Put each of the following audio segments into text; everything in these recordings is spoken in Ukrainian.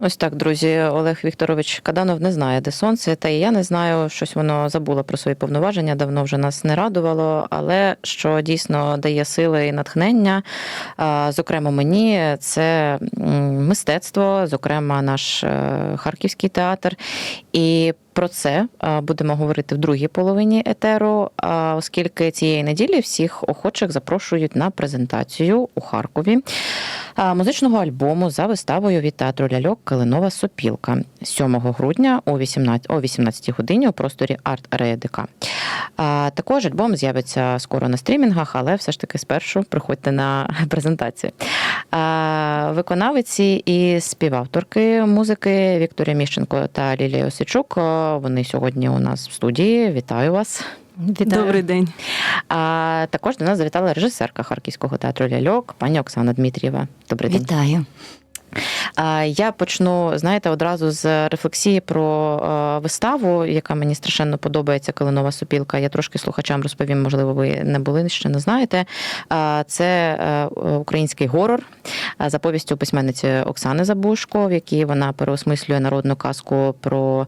Ось так, друзі, Олег Вікторович Каданов не знає, де сонце, та і я не знаю, щось воно забуло про свої повноваження, давно вже нас не радувало, але що дійсно дає сили і натхнення. Зокрема, мені це мистецтво, зокрема, наш е, харківський театр. І про це будемо говорити в другій половині етеру, оскільки цієї неділі всіх охочих запрошують на презентацію у Харкові музичного альбому за виставою від театру ляльок Калинова Сопілка 7 грудня о 18, о 18 годині у просторі Арт РДК. А, також альбом з'явиться скоро на стрімінгах, але все ж таки спершу приходьте на презентацію. Виконавиці і співавторки музики Вікторія Міщенко та Лілія Осичук. Вони сьогодні у нас в студії. Вітаю вас. Добрий день. А також до нас завітала режисерка Харківського театру ляльок, пані Оксана Дмитрієва. Добрий день. Вітаю. Я почну, знаєте, одразу з рефлексії про е, виставу, яка мені страшенно подобається, Калинова сопілка. Я трошки слухачам розповім, можливо, ви не були ще не знаєте. Це е, український горор е, за повістю письменниці Оксани Забушко, в якій вона переосмислює народну казку про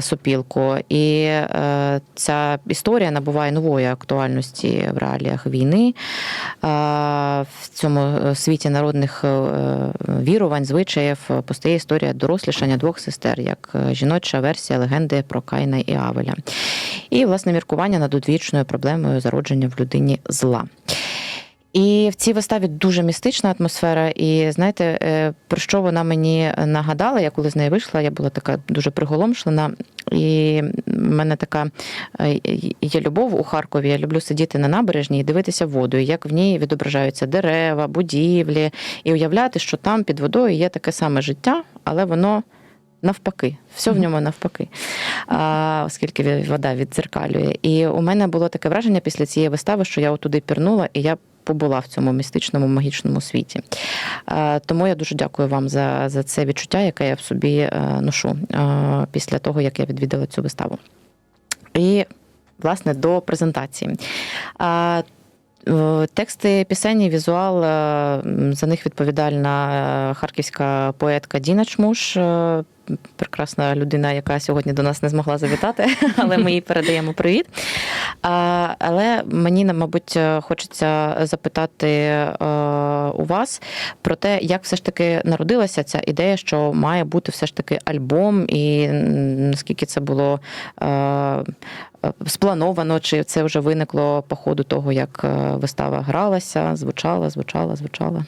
сопілку. І ця історія набуває нової актуальності в реаліях війни. В цьому світі народних вірувань, звичаїв постає історія дорослішання двох сестер, як е, жіноча версія легенди про Кайна і Авеля. І, власне, міркування над одвічною проблемою зародження в людині зла. І в цій виставі дуже містична атмосфера. І знаєте, е, про що вона мені нагадала? Я коли з неї вийшла, я була така дуже приголомшлена. І в мене така е, є любов у Харкові. Я люблю сидіти на набережній і дивитися в воду, і як в ній відображаються дерева, будівлі, і уявляти, що там під водою є таке саме життя, але воно. Навпаки, все в ньому навпаки, а, оскільки вода віддзеркалює. І у мене було таке враження після цієї вистави, що я отуди пірнула, і я побула в цьому містичному магічному світі. Тому я дуже дякую вам за, за це відчуття, яке я в собі е, ношу е, після того, як я відвідала цю виставу. І, власне, до презентації. Е, Тексти пісень, і візуал е, за них відповідальна е, харківська поетка Діна Чмуш, е, прекрасна людина, яка сьогодні до нас не змогла завітати, але ми їй передаємо привіт. Але мені, мабуть, хочеться запитати е, у вас про те, як все ж таки народилася ця ідея, що має бути все ж таки альбом, і наскільки це було. е, Сплановано, чи це вже виникло по ходу того, як е, вистава гралася, звучала, звучала, звучала.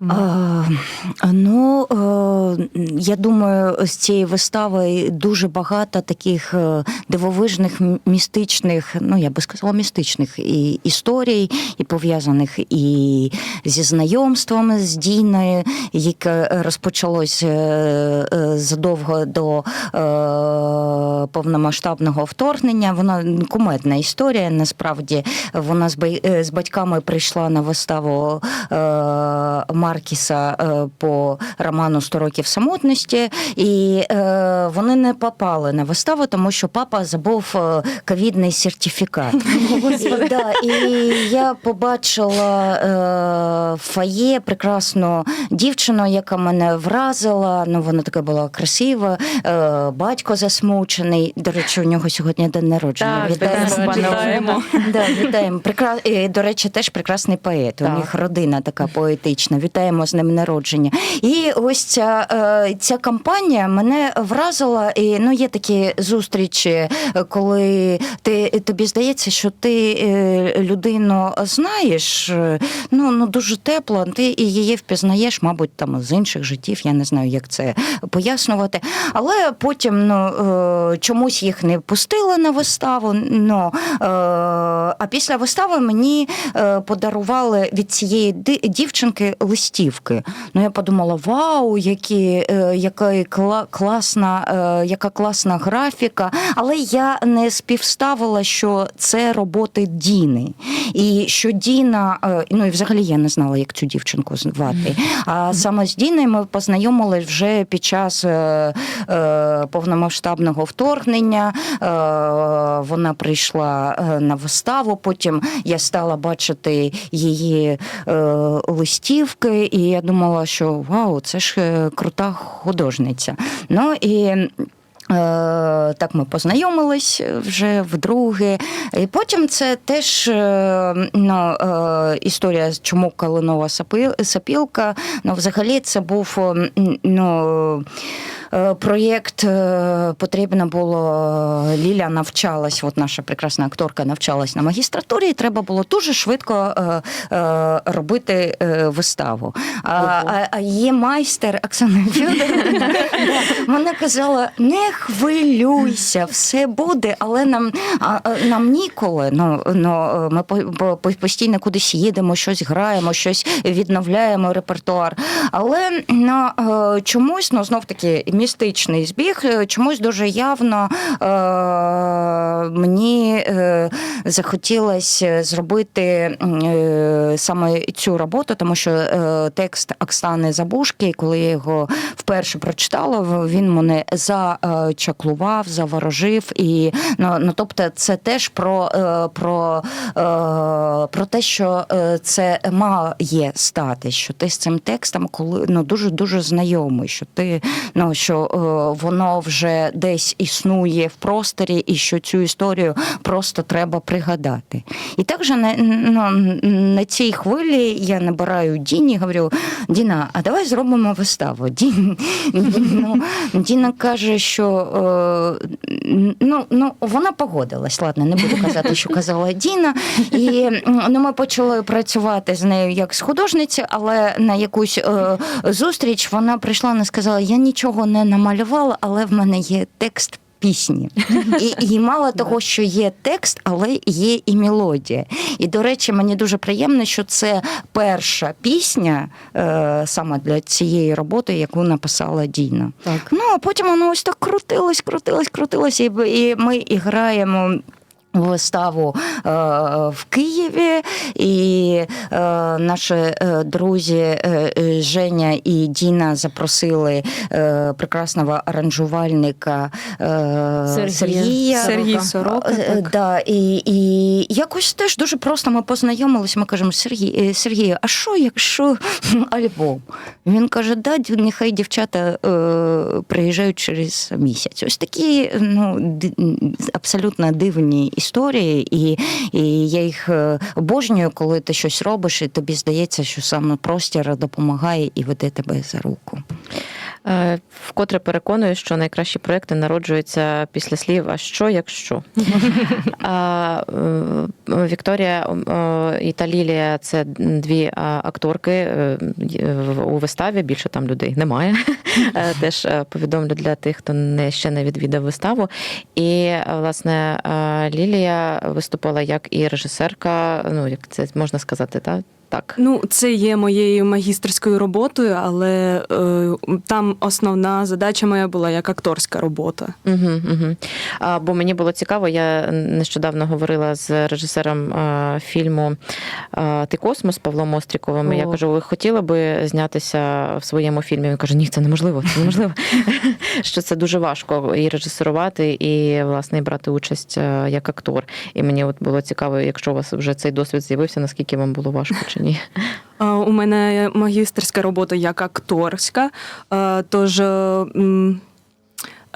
А, ну, е, я думаю, з цієї вистави дуже багато таких е, дивовижних, містичних, ну я би сказала, містичних і історій, і пов'язаних і зі знайомством з Діною, яке розпочалось е, е, задовго до е, повномасштабного вторгнення. Вона кумедна історія. Насправді вона е, з батьками прийшла на виставу. Маркіса е, по роману «100 років самотності, і е, вони не попали на виставу, тому що папа забув е, ковідний сертифікат. І, да, і я побачила в фоє прекрасну дівчину, яка мене вразила. Ну, вона така була красива, батько засмучений. До речі, у нього сьогодні день народження. Так, Вітаємо, вітаємо, пане вітаємо. Олеже. Да, вітаємо. Прекра... і, До речі, теж прекрасний поет. Так. У них родина така поетична. Вітаємо з ним народження. І ось ця, е, ця кампанія мене вразила. І ну, є такі зустрічі, е, коли ти, тобі здається, що ти е, людину знаєш, ну, ну дуже тепло, ти і її впізнаєш, мабуть, там з інших життів. Я не знаю, як це пояснювати. Але потім ну, чомусь їх не пустили на виставу. Ну, а після вистави мені подарували від цієї дівчинки листівки. Ну я подумала: вау, які, е, яка кла- класна, е, яка класна графіка. Але я не співставила, що це роботи Діни. І що Діна, е, ну і взагалі я не знала, як цю дівчинку звати. А саме з Діною ми познайомились вже під час повномасштабного вторгнення. Вона прийшла на виставу. Потім я стала бачити її листівки, і я думала, що вау, це ж е, крута художниця. Ну і. Е, Так, ми познайомились вже вдруге. І потім це теж е, ну, е, історія, чому Калинова сапілка. Ну, взагалі, це був ну, е, проєкт. е, Потрібно було Ліля навчалась, от наша прекрасна акторка навчалась на магістратурі, і треба було дуже швидко е, е, робити е, виставу. А, а, а її майстер Оксана Федоровна, вона казала: не хвилюйся, все буде, але нам, нам ніколи. Ну, ну, ми по- по- постійно кудись їдемо, щось граємо, щось відновляємо репертуар. Але ну, е, чомусь, ну знов таки, містичний збіг, е, чомусь дуже явно е, мені е, захотілося зробити саме цю роботу, тому що текст Оксани Забушки, коли я його вперше прочитала, він мене зачаклував, заворожив. І ну, ну тобто, це теж про, про, про те, що це має стати, що ти з цим текстом, коли ну дуже дуже знайомий, що ти ну що е, воно вже десь існує в просторі, і що цю історію просто треба пригадати. І також на, ну, на цій хвилі я набираю Діні, говорю: Діна, а давай зробимо виставу. Ну, Діна каже, що е, ну, ну, вона погодилась. Ладно, не буду казати, що казала Діна. І ми почали працювати з нею як з художниці, але на якусь е, зустріч вона прийшла і сказала: Я нічого не намалювала, але в мене є текст. Пісні, і, і мало того, що є текст, але є і мелодія. І до речі, мені дуже приємно, що це перша пісня е, саме для цієї роботи, яку написала Діна. Так. Ну а потім воно ось так крутилось, крутилось, крутилось, і, і ми і граємо. Виставу е, в Києві, і е, наші е, друзі е, е, Женя і Діна запросили е, прекрасного аранжувальника е, Сергія. Сергія. Сергій Сорока, Е. Да, і, і якось теж дуже просто ми познайомились. Ми кажемо, Сергій, е, Сергій, а що, якщо альбом? Він каже, да, нехай дівчата е, приїжджають через місяць. Ось такі ну, абсолютно дивні історії, і, і я їх е, обожнюю, коли ти щось робиш, і тобі здається, що саме простір допомагає і веде тебе за руку. Е, Вкотре переконую, що найкращі проекти народжуються після слів А що, якщо? Е, Вікторія і та Лілія це дві акторки е, в- у виставі. Більше там людей немає. Теж повідомлю для тих, хто не ще не відвідав виставу. І власне Лілія виступала як і режисерка. Ну як це можна сказати, так? Так. Ну, це є моєю магістерською роботою, але е, там основна задача моя була як акторська робота. Угу, угу. А, бо мені було цікаво, я нещодавно говорила з режисером а, фільму а, Ти космос Павлом Остріковим. і Я кажу, ви хотіли би знятися в своєму фільмі? Він каже, ні, це неможливо, це неможливо. Що це дуже важко і режисерувати, і власне і брати участь як актор. І мені от було цікаво, якщо у вас вже цей досвід з'явився, наскільки вам було важко чи ні? У мене магістерська робота як акторська, тож.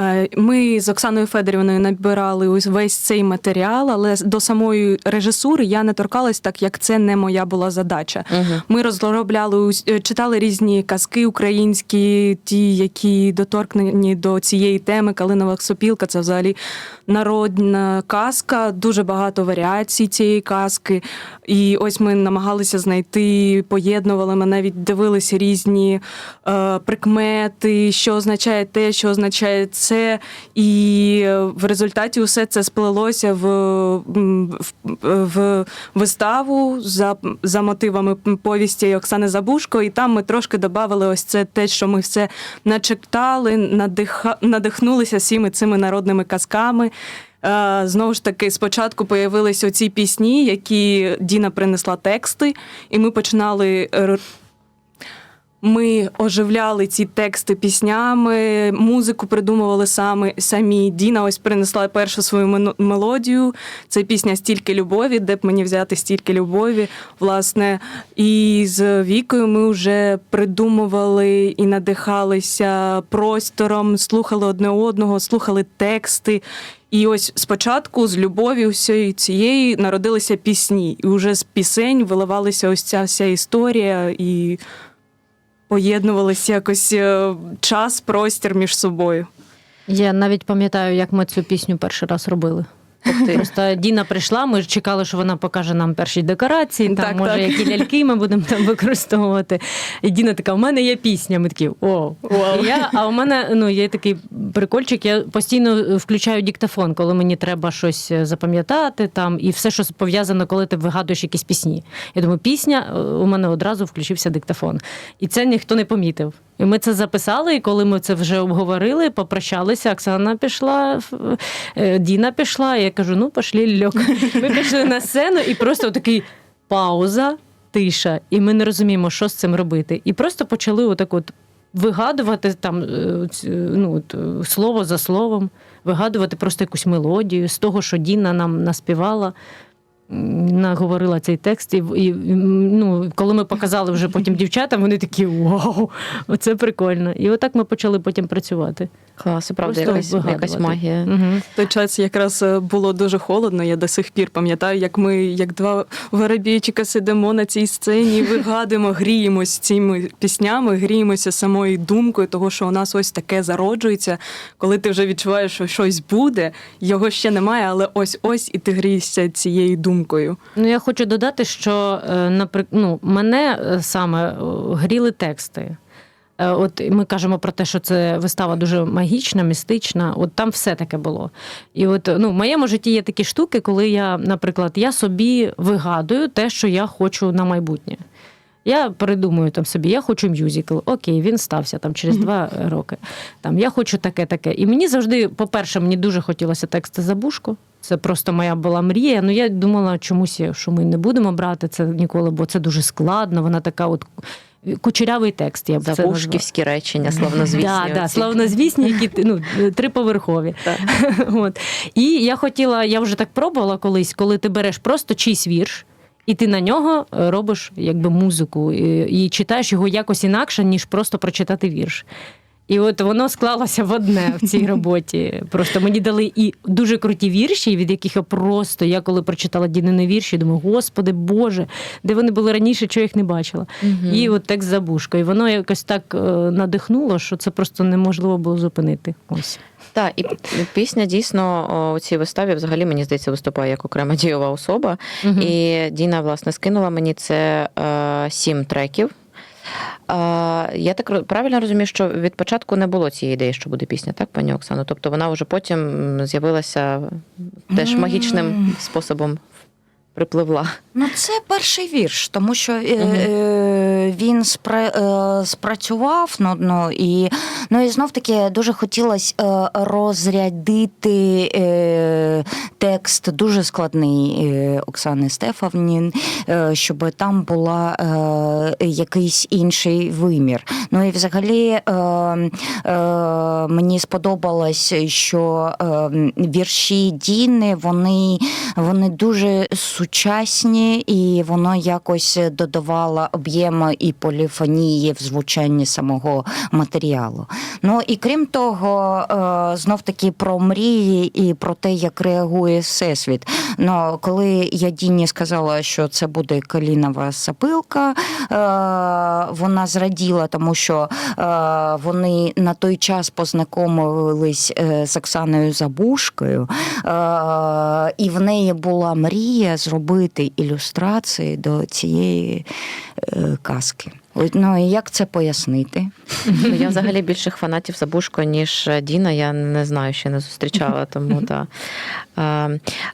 Е, Ми з Оксаною Федорівною набирали ось весь цей матеріал, але до самої режисури я не торкалась, так як це не моя була задача. Угу. Ми розробляли е, читали різні казки українські, ті, які доторкнені до цієї теми. Калинова сопілка це взагалі народна казка, дуже багато варіацій цієї казки. І ось ми намагалися знайти, поєднували, ми навіть дивилися різні е, прикмети, що означає те, що означає це. І е, в результаті усе це сплелося в, в, в виставу за, за мотивами повісті Оксани Забушко. І там ми трошки додали ось це те, що ми все начитали, надиха, надихнулися всіми цими народними казками. Е, Знову ж таки, спочатку появились оці пісні, які Діна принесла тексти, і ми починали Ми оживляли ці тексти піснями, музику придумували самі, самі. Діна ось принесла першу свою мелодію. Це пісня Стільки любові, де б мені взяти стільки любові. Власне, і з вікою ми вже придумували і надихалися простором, слухали одне одного, слухали тексти. І ось спочатку з любові всієї цієї народилися пісні, і вже з пісень виливалася ось ця вся історія і поєднувалися якось е, час, простір між собою. Я навіть пам'ятаю, як ми цю пісню перший раз робили. Просто Діна прийшла, ми ж чекали, що вона покаже нам перші декорації, там, Так, може, так. які ляльки ми будемо там використовувати. І Діна така: у мене є пісня. Ми такі, о, І я, а у мене ну, є такий прикольчик, я постійно включаю диктофон, коли мені треба щось запам'ятати, там, і все, що пов'язано, коли ти вигадуєш якісь пісні. Я думаю, пісня, е, у мене одразу включився диктофон. І це ніхто не помітив. І ми це записали, і коли ми це вже обговорили, попрощалися, Оксана пішла, е, Діна пішла. І я кажу: ну, пошлі льок. Ми пішли на сцену, і просто такий пауза, тиша, і ми не розуміємо, що з цим робити. І просто почали отак от вигадувати там е, ну, е, слово за словом, вигадувати просто якусь мелодію з того, що Діна нам наспівала. Наговорила цей текст, і, і ну, коли ми показали вже потім дівчатам, вони такі вау, оце прикольно. І отак ми почали потім працювати. Клас, і правда, якась, якась магія. Угу. В той час якраз е, було дуже холодно. Я до сих пір пам'ятаю, як ми, як два воробійчика, сидимо на цій сцені, вигадуємо, гріємось цими піснями, гріємося самою думкою, того, що у нас ось таке зароджується. Коли ти вже відчуваєш, що щось буде, його ще немає, але ось ось і ти грієшся цією думкою. Ну, я хочу додати, що наприклад, ну, мене е, саме е, гріли тексти. Е, От ми кажемо про те, що це вистава дуже магічна, містична. От там все таке було. І от ну, в моєму житті є такі штуки, коли я, наприклад, я собі вигадую те, що я хочу на майбутнє. Я придумую там собі, я хочу мюзикл. Окей, він стався там через два роки. Там я хочу таке, таке. І мені завжди, по-перше, мені дуже хотілося тексти забушко. Це просто моя була мрія. Ну я думала, чомусь, що ми не будемо брати це ніколи, бо це дуже складно. Вона така, от кучерявий текст. Я б це назвала. Завушківські речення, славнозвісні. Да, да, славнозвісні, які ну, триповерхові. От. І я хотіла, я вже так пробувала колись, коли ти береш просто чийсь вірш. І ти на нього робиш якби музику і, і читаєш його якось інакше, ніж просто прочитати вірш. І от воно склалося в одне в цій роботі. Просто мені дали і дуже круті вірші, від яких я просто, я коли прочитала Дінини вірші, думаю, господи Боже, де вони були раніше, чого я їх не бачила. Мгм. І от текст забушка. І воно якось так е, надихнуло, що це просто неможливо було зупинити. Ось. Так, і пісня дійсно у цій виставі взагалі мені здається виступає як окрема дієва особа. Мгм. І Діна, власне, скинула мені це е, сім треків. Я так правильно розумію, що від початку не було цієї ідеї, що буде пісня, так, пані Оксано? Тобто вона вже потім з'явилася теж магічним способом припливла. Ну, це перший вірш, тому що е, е, він спра, е, спрацював ну, ну, і, ну, і знов таки дуже хотілося е, розрядити е, текст дуже складний е, Оксани Стефанін, е, щоб там була е, якийсь інший вимір. Ну і взагалі е, е, мені сподобалось, що е, вірші Діни вони, вони дуже сучасні, і воно якось додавало об'єму і поліфонії в звучанні самого матеріалу. Ну і крім того, е, знов таки про мрії і про те, як реагує всесвіт. Ну, коли я Діні сказала, що це буде калінова сапилка, е, вона зраділа, тому що е, вони на той час познайомились з Оксаною Забушкою, і в неї була мрія зробити ілюстрації до цієї е, казки. Ну і як це пояснити? Ну, Я взагалі більших фанатів Забушко, ніж Діна, я не знаю, ще не зустрічала. Тому та. А,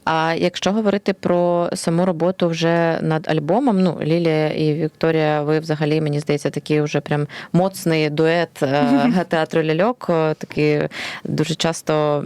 а якщо говорити про саму роботу вже над альбомом, ну Лілія і Вікторія, ви взагалі, мені здається, такий вже прям моцний дует е, театру ляльок. Е, Такий дуже часто,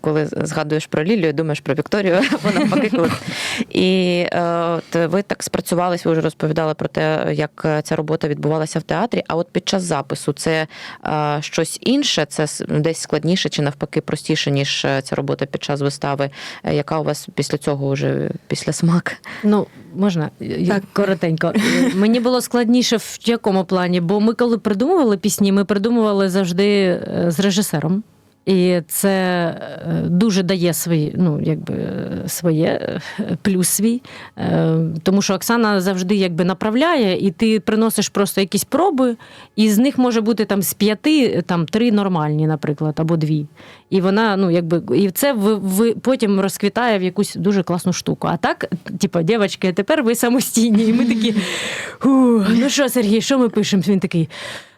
коли згадуєш про Лілію, думаєш про Вікторію, вона коли. І е, от ви так спрацювались, ви вже розповідали про те, як е, ця робота відбувалася в театрі. А от під час запису це е, щось інше, це десь складніше чи навпаки простіше, ніж е, ця робота під час вистави. Е, Яка у вас після цього вже після смак? Ну, можна Так. коротенько. Мені було складніше в якому плані, бо ми, коли придумували пісні, ми придумували завжди з режисером. І це е, дуже дає свої, ну, якби, своє е, плюс свій. Е, Тому що Оксана завжди якби направляє, і ти приносиш просто якісь проби, і з них може бути там з п'яти там три нормальні, наприклад, або дві. І вона, ну якби, і це ви, ви потім розквітає в якусь дуже класну штуку. А так, типу, дівчатки, тепер ви самостійні. І ми такі. Ну що, Сергій, що ми пишемо? Він такий.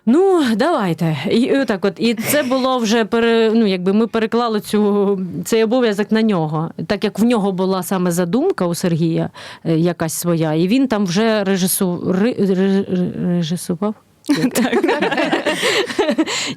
Ну, давайте. І, так от. І це було вже пере, ну, якби ми переклали цю, цей обов'язок на нього. Так як в нього була саме задумка у Сергія е, якась своя, і він там вже режису, режисував.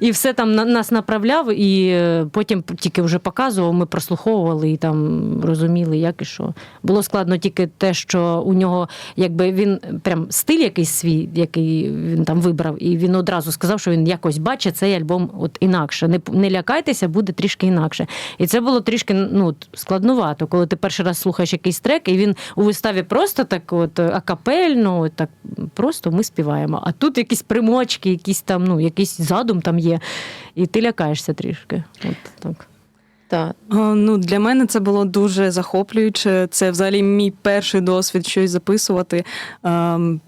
І все там на- нас направляв, і е, потім тільки вже показував, ми прослуховували і там розуміли, як і що. Було складно тільки те, що у нього якби він прям стиль якийсь свій, який він там вибрав, і він одразу сказав, що він якось бачить цей альбом от інакше. Не, не лякайтеся, буде трішки інакше. І це було трішки ну, складнувато, коли ти перший раз слухаєш якийсь трек, і він у виставі просто так, от акапельно, так просто ми співаємо. А тут якісь примочки, якісь там, ну, якийсь задум там є, і ти лякаєшся трішки. От так. Так. Е, Ну, для мене це було дуже захоплююче. Це взагалі мій перший досвід щось записувати. Ем,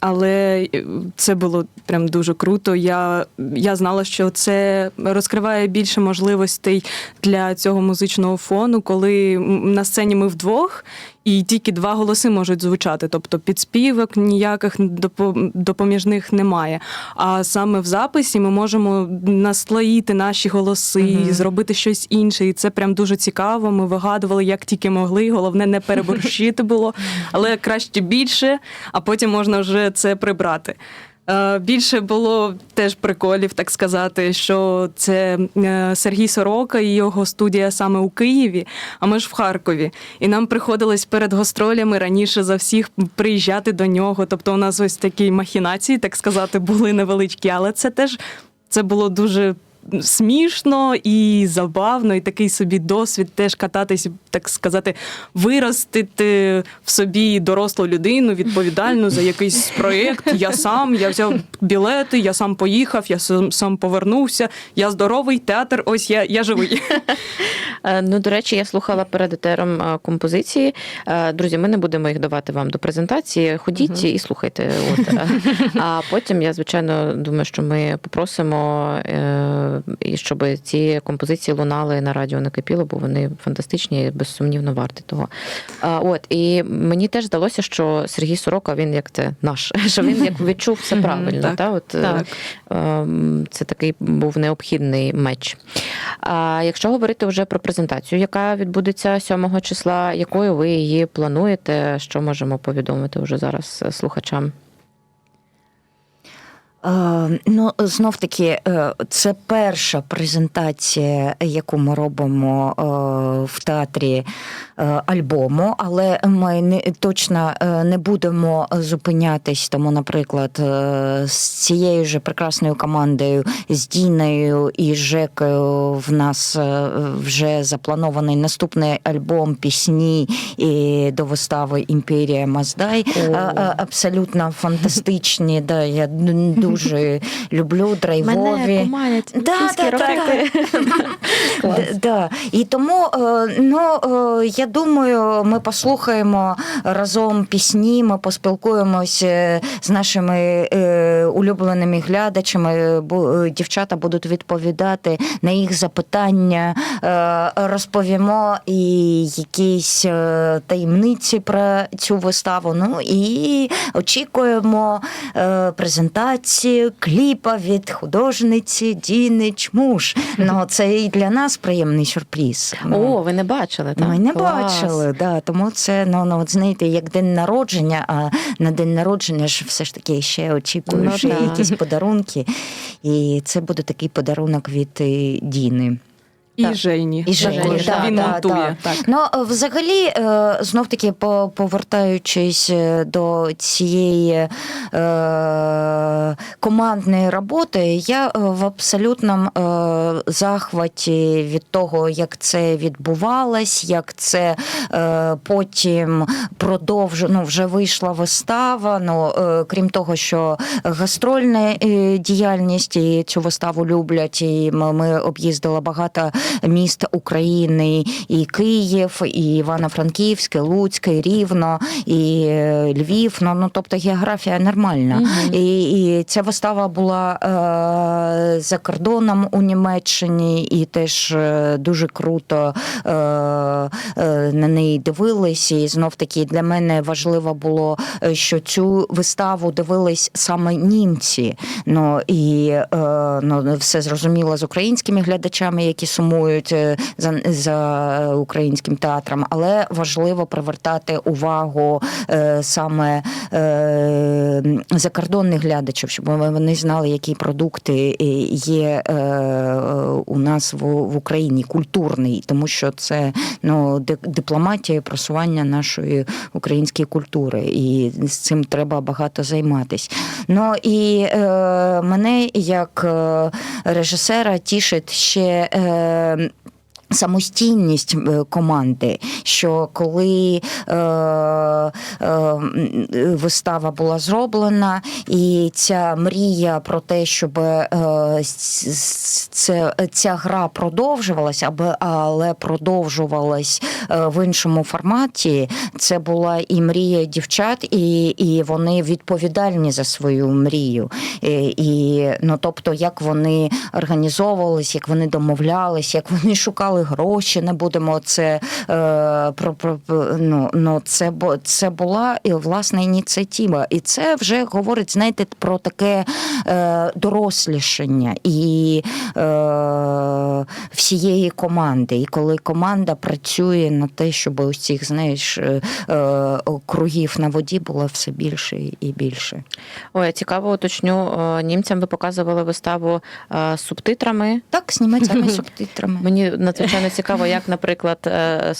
Але це було прям дуже круто. Я, я знала, що це розкриває більше можливостей для цього музичного фону, коли на сцені ми вдвох, і тільки два голоси можуть звучати. Тобто підспівок ніяких допо- допоміжних немає. А саме в записі ми можемо наслоїти наші голоси, угу. зробити щось інше. І це прям дуже цікаво. Ми вигадували, як тільки могли. Головне, не переборщити було, але краще більше, а потім можна вже це прибрати. Е, Більше було теж приколів, так сказати, що це е, Сергій Сорока і його студія саме у Києві, а ми ж в Харкові. І нам приходилось перед гастролями раніше за всіх приїжджати до нього. Тобто, у нас ось такі махінації, так сказати, були невеличкі, але це теж це було дуже. Смішно і забавно, і такий собі досвід теж кататись, так сказати, виростити в собі дорослу людину, відповідальну за якийсь проєкт. Я сам, я взяв білети, я сам поїхав, я сам, сам повернувся. Я здоровий театр. Ось я, я живий. Е, Ну, до речі, я слухала перед етером е, композиції. Е, Друзі, ми не будемо їх давати вам до презентації. Ходіть і слухайте. От. А потім я, звичайно, думаю, що ми попросимо, і щоб ці композиції лунали на радіо накипіло, бо вони фантастичні, і безсумнівно варті того. А, От і мені теж здалося, що Сергій Сорока, він як це наш, що він як відчув все правильно. так, Та? От, е, так. Ем, Це такий був необхідний меч. А якщо говорити вже про презентацію, яка відбудеться 7 числа, якою ви її плануєте? Що можемо повідомити вже зараз е, слухачам? Е, Ну, знов таки, е, це перша презентація, яку ми робимо е, в театрі альбому, але ми не точно е, не будемо зупинятись. Тому, наприклад, е, з цією ж прекрасною командою, з Діною і Жекою, в нас е, вже запланований наступний альбом пісні і до вистави Імперія Маздай. Абсолютно фантастичні. Да, я дуже люблю драйвові. поманять Да, да, да, Да. І тому е, ну, е, я думаю, ми послухаємо разом пісні, ми поспілкуємося з нашими е, улюбленими глядачами. е, Дівчата будуть відповідати на їх запитання, е, розповімо і якісь е, таємниці про цю виставу. Ну і очікуємо е, презентацію кліпа від художниці Діни Чмуш. Ну, це і для нас приємний сюрприз. Ну, О, ви не бачили, так? Ми не Клас. Бачили, да, тому це ну, ну от знаєте, як день народження, а на день народження ж все ж таки ще очікуєш Ну, якісь подарунки. І це буде такий подарунок від е, Діни. І Так. Жені. І Жені, також. да, він да, монтує. да. Так. Ну, взагалі, е, знов таки, по- повертаючись е, до цієї е, командної роботи, я в абсолютному захваті від того, як це відбувалось, як це потім продовжено, ну, вже вийшла вистава. Ну, крім того, що гастрольна діяльність і цю виставу люблять, і ми об'їздили багато міст України, і Київ, і Івано-Франківськ, і Луцьк, і Рівно, і е, Львів. Ну, ну тобто географія нормальна. І, і ця вистава була е, за кордоном у Німеччині, і теж е, дуже круто е, е, на неї дивились. І знов таки для мене важливо було, е, що цю виставу дивились саме німці. Ну і е, ну, все зрозуміло з українськими глядачами, які сумують е, за, за українським театром, але важливо привертати увагу е, саме е, закордонних глядачів, щоб вони знали, які продукти є у нас в, Україні, культурний, тому що це ну, дипломатія просування нашої української культури, і з цим треба багато займатись. Ну і мене як режисера тішить ще. Е, Самостійність е, команди, що коли е, е, вистава була зроблена, і ця мрія про те, щоб е, це, ця гра продовжувалась, аби але продовжувалась е, в іншому форматі, це була і мрія дівчат, і, і вони відповідальні за свою мрію. І, і ну, тобто, як вони організовувались, як вони домовлялись, як вони шукали гроші, не будемо це е, про, про ну, ну це це була і власна ініціатива. І це вже говорить, знаєте, про таке е, дорослішання і е, всієї команди. І коли команда працює на те, щоб ось цих, знаєш, е, е, кругів на воді було все більше і більше. Ой, цікаво уточню. е, Німцям ви показували виставу е, з субтитрами. Так, з німецькими субтитрами. Мені надзвичайно цікаво, як, наприклад, е,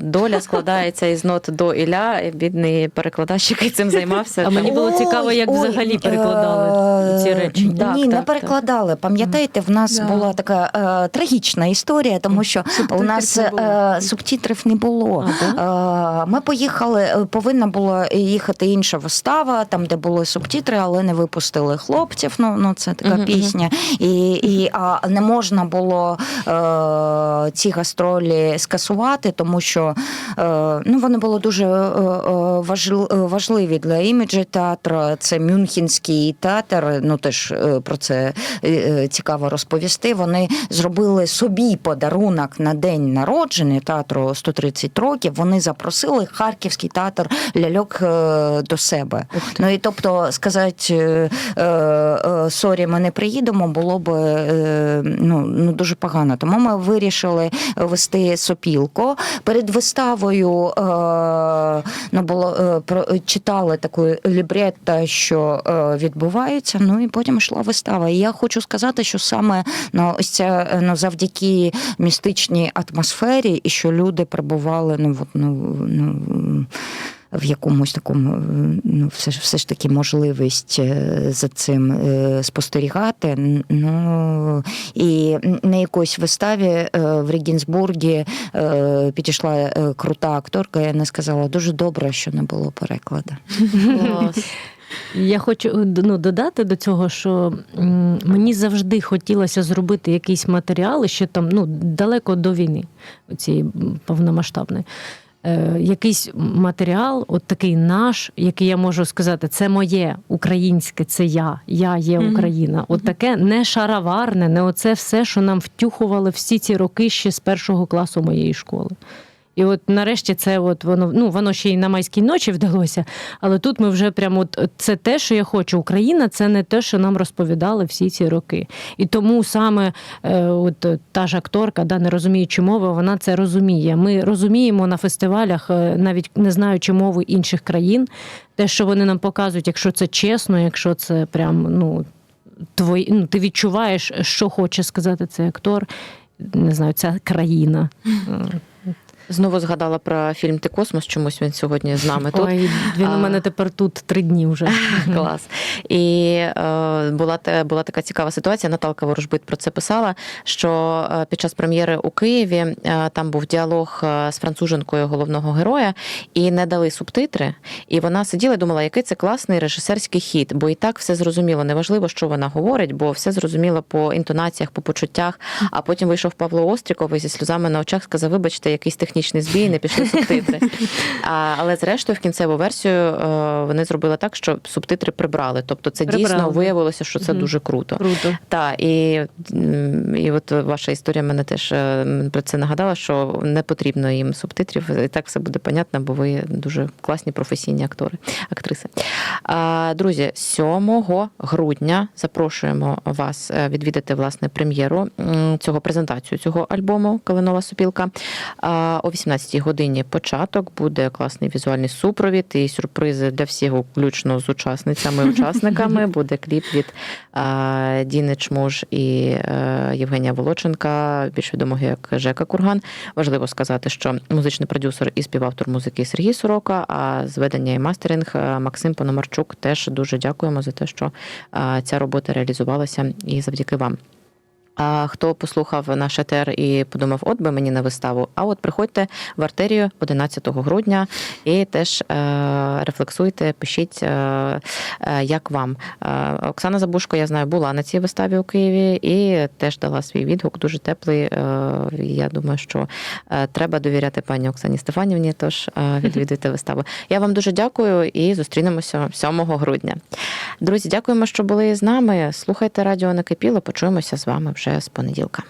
доля складається із нот до Ілля. Бідний перекладач, який цим займався. А мені було цікаво, як ой, взагалі перекладали е, ці речі. Ні, Так, не так, перекладали. Пам'ятаєте, в нас Да. була така е, трагічна історія, тому що у нас не е, субтитрів не було. Е, Ми поїхали, повинна була їхати інша вистава, там де були субтитри, але не випустили хлопців. Ну, ну це така пісня. І, і а не можна було е, ці гастролі скасувати, тому що е, ну, вони були дуже е, е, важл- важливі для іміджу театру. Це Мюнхенський театр. Ну теж про це цікаво розповісти. Вони зробили собі подарунок на день народження театру 130 років. Вони запросили Харківський театр ляльок до себе. Ну і тобто сказати сорі, ми не приїдемо, було б ну, ну дуже погано. Тому ми вирішили вести сопілку. Перед виставою е, ну, було е, читали таку лібретто, що е, відбувається. Ну і потім йшла вистава. І я хочу сказати, що саме ну, ось ця ну, завдяки містичній атмосфері, і що люди перебували ну, от, ну, ну, в якомусь такому, е, ну, все ж все ж таки можливість е, за цим е, спостерігати. Ну і на якоїсь виставі в Регінсбургі підійшла крута акторка, і вона сказала, дуже добре, що не було перекладу. Клас. Я хочу ну, додати до цього, що мені завжди хотілося зробити якийсь матеріал ще там ну, далеко до війни, цієї повномасштабної. Е, якийсь матеріал, от такий наш, який я можу сказати, це моє українське, це я, я є. Україна. От таке не шароварне, не оце все, що нам втюхували всі ці роки ще з першого класу моєї школи. І от нарешті це от воно ну воно ще й на майській ночі вдалося. Але тут ми вже прямо от це те, що я хочу. Україна це не те, що нам розповідали всі ці роки. І тому саме е, от та ж акторка, да, не розуміючи мови, вона це розуміє. Ми розуміємо на фестивалях, е, навіть не знаючи мови інших країн, те, що вони нам показують, якщо це чесно, якщо це прям ну. Твої, ну, ти відчуваєш, що хоче сказати цей актор. не знаю, ця країна. Знову згадала про фільм Ти космос. Чомусь він сьогодні з нами тут. Ой, він у мене тепер тут три дні вже. Клас. І е, була, була така цікава ситуація. Наталка Ворожбит про це писала. Що е, під час прем'єри у Києві е, там був діалог е, з француженкою головного героя, і не дали субтитри. І вона сиділа і думала, який це класний режисерський хід, бо і так все зрозуміло. Неважливо, що вона говорить, бо все зрозуміло по інтонаціях, по почуттях. А потім вийшов Павло Остріков і зі сльозами на очах сказав: вибачте, якийсь технічний збій, не пішли субтитри. А, але зрештою, в кінцеву версію е, вони зробили так, що субтитри прибрали. Тобто, це дійсно виявилося, що це Мгм. дуже круто. Круто. Так, і, і от ваша історія мене теж е, про це нагадала, що не потрібно їм субтитрів. І так все буде понятно, бо ви дуже класні професійні актори, актриси. А, Друзі, 7 грудня запрошуємо вас е, відвідати власне прем'єру цього презентацію цього альбому Калинова супілка. О 18 годині початок буде класний візуальний супровід і сюрпризи для всіх, включно з учасницями, учасниками. Буде кліп від Діни Чмуж і е, Євгенія Волоченка, більш відомого як Жека Курган. Важливо сказати, що музичний продюсер і співавтор музики Сергій Сорока, а зведення і мастеринг е, Максим Пономарчук. Теж дуже дякуємо за те, що е, ця робота реалізувалася і завдяки вам. А хто послухав наш етер і подумав, от би мені на виставу, а от приходьте в артерію 11 грудня і теж е, рефлексуйте, пишіть, е, е, як вам. Оксана Забушко, я знаю, була на цій виставі у Києві і теж дала свій відгук, дуже теплий. Я думаю, що треба довіряти пані Оксані Стефанівні, тож відвідуйте виставу. Я вам дуже дякую і зустрінемося 7 грудня. Друзі, дякуємо, що були з нами. Слухайте радіо Накипіло. Почуємося з вами вже з понеділка.